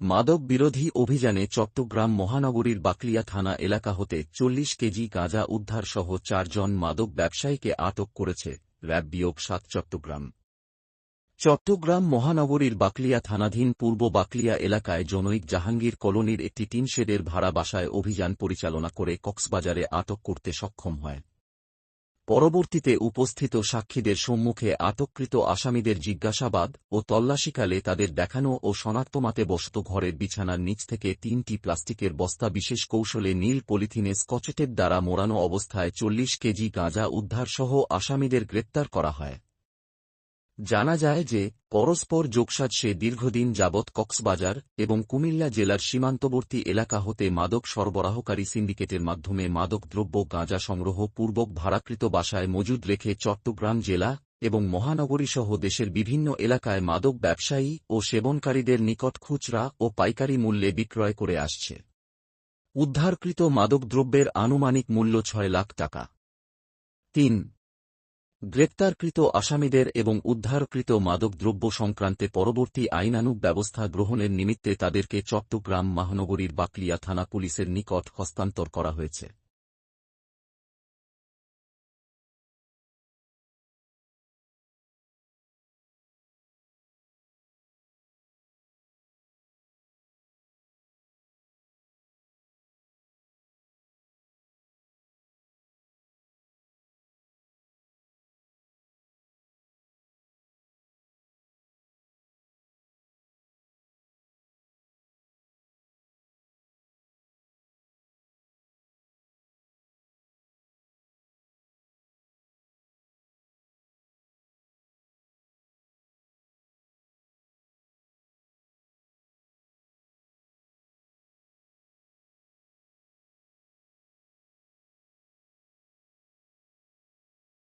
মাদক বিরোধী অভিযানে চট্টগ্রাম মহানগরীর বাকলিয়া থানা এলাকা হতে চল্লিশ কেজি গাঁজা উদ্ধারসহ চারজন মাদক ব্যবসায়ীকে আটক করেছে র্যাব বিয়োগ সাত চট্টগ্রাম। চট্টগ্রাম মহানগরীর বাকলিয়া থানাধীন পূর্ব বাকলিয়া এলাকায় জনৈক জাহাঙ্গীর কলোনির একটি টিনশেডের ভাড়া বাসায় অভিযান পরিচালনা করে কক্সবাজারে আটক করতে সক্ষম হয়। পরবর্তীতে উপস্থিত সাক্ষীদের সম্মুখে আটককৃত আসামিদের জিজ্ঞাসাবাদ ও তল্লাশিকালে তাদের দেখানো ও শনাক্তমাতে বসত ঘরের বিছানার নিচ থেকে তিনটি প্লাস্টিকের বস্তা বিশেষ কৌশলে নীল পলিথিনে স্কচেটের দ্বারা মোড়ানো অবস্থায় চল্লিশ কেজি গাঁজা উদ্ধারসহ আসামিদের গ্রেপ্তার করা হয়। জানা যায় যে, পরস্পর যোগসাজশে দীর্ঘদিন যাবৎ কক্সবাজার এবং কুমিল্লা জেলার সীমান্তবর্তী এলাকা হতে মাদক সরবরাহকারী সিন্ডিকেটের মাধ্যমে মাদক দ্রব্য, গাঁজা সংগ্রহ পূর্বক ভাড়াকৃত বাসায় মজুদ রেখে চট্টগ্রাম জেলা এবং মহানগরীসহ দেশের বিভিন্ন এলাকায় মাদক ব্যবসায়ী ও সেবনকারীদের নিকট খুচরা ও পাইকারি মূল্যে বিক্রয় করে আসছে। উদ্ধারকৃত মাদকদ্রব্যের আনুমানিক মূল্য ছয় লাখ টাকা। তিন গ্রেপ্তারকৃত আসামিদের এবং উদ্ধারকৃত মাদকদ্রব্য সংক্রান্তে পরবর্তী আইনানুগ ব্যবস্থা গ্রহণের নিমিত্তে তাদেরকে চট্টগ্রাম মহানগরীর বাকলিয়া থানা পুলিশের নিকট হস্তান্তর করা হয়েছে।